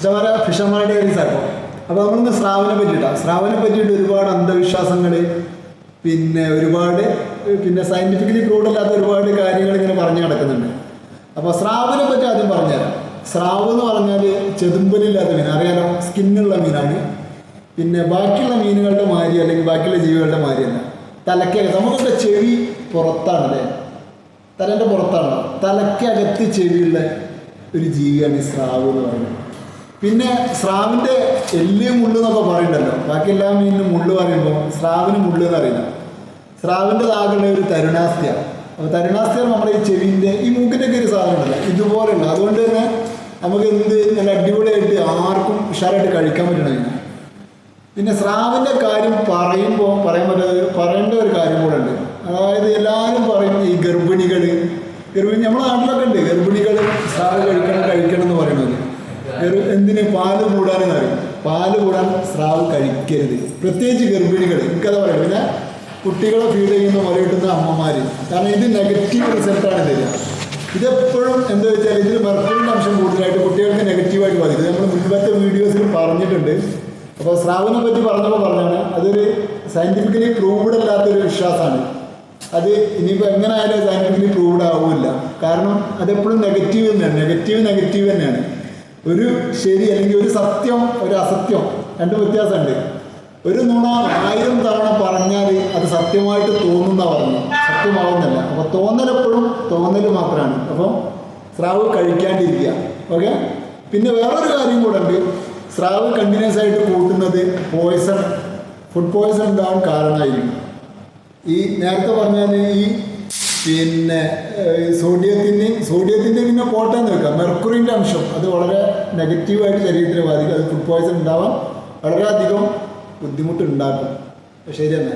ഇതേപോലെ fisherman diaries ആക്കും അപ്പോൾ നമ്മളിന്ന് സ്രാവിനെ പറ്റിയിട്ടാണ് സ്രാവിനെ പറ്റിയിട്ട് ഒരുപാട് അന്ധവിശ്വാസങ്ങൾ പിന്നെ ഒരുപാട് പിന്നെ സയന്റിഫിക്കലി പ്രൂവ് അല്ലാത്ത ഒരുപാട് കാര്യങ്ങൾ ഇങ്ങനെ പറഞ്ഞു നടക്കുന്നുണ്ട്. അപ്പോൾ സ്രാവിനെ പറ്റി ആദ്യം പറഞ്ഞുതരാം. സ്രാവ് എന്ന് പറഞ്ഞാൽ ചെതുമ്പലില്ലാത്ത മീൻ അറിയാലോ സ്കിന്നുള്ള മീനാണ്. പിന്നെ ബാക്കിയുള്ള മീനുകളുടെ മാരി അല്ലെങ്കിൽ ബാക്കിയുള്ള ജീവികളുടെ മാരിയല്ല തലക്കകത്ത് നമുക്കൊക്കെ ചെവി പുറത്താണ് അല്ലേ? തലേന്റെ പുറത്താണ്. തലക്കകത്ത് ചെവിയുള്ള ഒരു ജീവിയാണ് ഈ സ്രാവ് എന്ന് പറയുന്നത്. പിന്നെ സ്രാവിന്റെ എല്ല് മുള്ളു എന്നൊക്കെ പറയണ്ടല്ലോ. ബാക്കി എല്ലാ മീനിനും മുള്ള് പറയുമ്പോൾ സ്രാവിന് മുള്ള് എന്ന് അറിയില്ല സ്രാവിന്റെ താകുള്ള ഒരു തരുണാസ്ഥ്യാണ് അപ്പോൾ തരുണാസ്ഥ നമ്മുടെ ഈ ചെവിന്റെ ഈ മൂക്കിന്റെ ഒക്കെ ഒരു സാധനം ഉണ്ടല്ലോ. ഇതുപോലെയുള്ള. അതുകൊണ്ട് തന്നെ നമുക്ക് എന്ത് നല്ല അടിപൊളിയായിട്ട് ആർക്കും ഉഷാറായിട്ട് കഴിക്കാൻ പറ്റണം പിന്നെ സ്രാവിന്റെ കാര്യം പറയുമ്പോൾ പറയുമ്പോൾ പറ്റാത്ത പറയേണ്ട ഒരു കാര്യം കൂടെ ഉണ്ട്. അതായത് എല്ലാവരും പറയും ഈ ഗർഭിണികൾ ഗർഭിണി നമ്മുടെ നാട്ടിലൊക്കെ ഉണ്ട് ഗർഭിണികൾ സ്രാവ് കഴിക്കണം കഴിക്കണം എന്ന് പറയുന്നത് സ്രാവ് കഴിക്കരുത്. പ്രത്യേകിച്ച് ഗർഭിണികൾ എനിക്കത് പറയാം. പിന്നെ കുട്ടികളെ ഫീഡ് ചെയ്യുന്ന മുലയിട്ടുന്ന അമ്മമാർ കാരണം ഇത് നെഗറ്റീവ് റിസൾട്ടാണ് തരിക ഇതെപ്പോഴും എന്താ വെച്ചാൽ ഇതിൽ മെർക്കുറിന്റെ അംശം കൂടുതലായിട്ട് കുട്ടികൾക്ക് നെഗറ്റീവായിട്ട് ബാധിക്കും. നമ്മൾ മുൻപത്തെ വീഡിയോസിൽ പറഞ്ഞിട്ടുണ്ട്. അപ്പോൾ സ്രാവിനെ പറ്റി പറഞ്ഞപ്പോൾ പറഞ്ഞാണ് അതൊരു സയന്റിഫിക്കലി പ്രൂവ്ഡ് അല്ലാത്തൊരു വിശ്വാസമാണ് അത് ഇനിയിപ്പോൾ എങ്ങനെ ആയാലും സയന്റിഫിക്കലി പ്രൂവ്ഡ് ആവില്ല. കാരണം അതെപ്പോഴും നെഗറ്റീവ് തന്നെയാണ്. നെഗറ്റീവ് നെഗറ്റീവ് തന്നെയാണ്. ഒരു ശരി അല്ലെങ്കിൽ ഒരു സത്യം ഒരു അസത്യം രണ്ട് വ്യത്യാസമുണ്ട്. ഒരു നുണ ആയിരം തവണ പറഞ്ഞാൽ അത് സത്യമായിട്ട് തോന്നുന്ന പറഞ്ഞു സത്യമാവുന്നില്ല അപ്പോൾ തോന്നലെപ്പോഴും തോന്നൽ മാത്രമാണ് അപ്പം സ്രാവ് കഴിക്കാണ്ടിരിക്കുക. ഓക്കെ? പിന്നെ വേറൊരു കാര്യം കൂടെ ഉണ്ട്. സ്രാവ് കണ്ടിന്യൂസ് ആയിട്ട് കൂട്ടുന്നത് പോയ്സൺ ഫുഡ് പോയ്സൺ ഉണ്ടാവാൻ കാരണമായിരിക്കും. ഈ നേരത്തെ പറഞ്ഞാൽ ഈ പിന്നെ സോഡിയത്തിന്റെ സോഡിയത്തിന്റെ പിന്നെ പോട്ടെന്ന് വെക്കാം. മെർക്കുറിന്റെ അംശം. അത് വളരെ നെഗറ്റീവായിട്ട് ശരീരത്തിന് ബാധിക്കും. അത് ഫുഡ് പോയ്സൺ ഉണ്ടാവാൻ വളരെയധികം ബുദ്ധിമുട്ടുണ്ടാക്കും. ശരി എന്നാൽ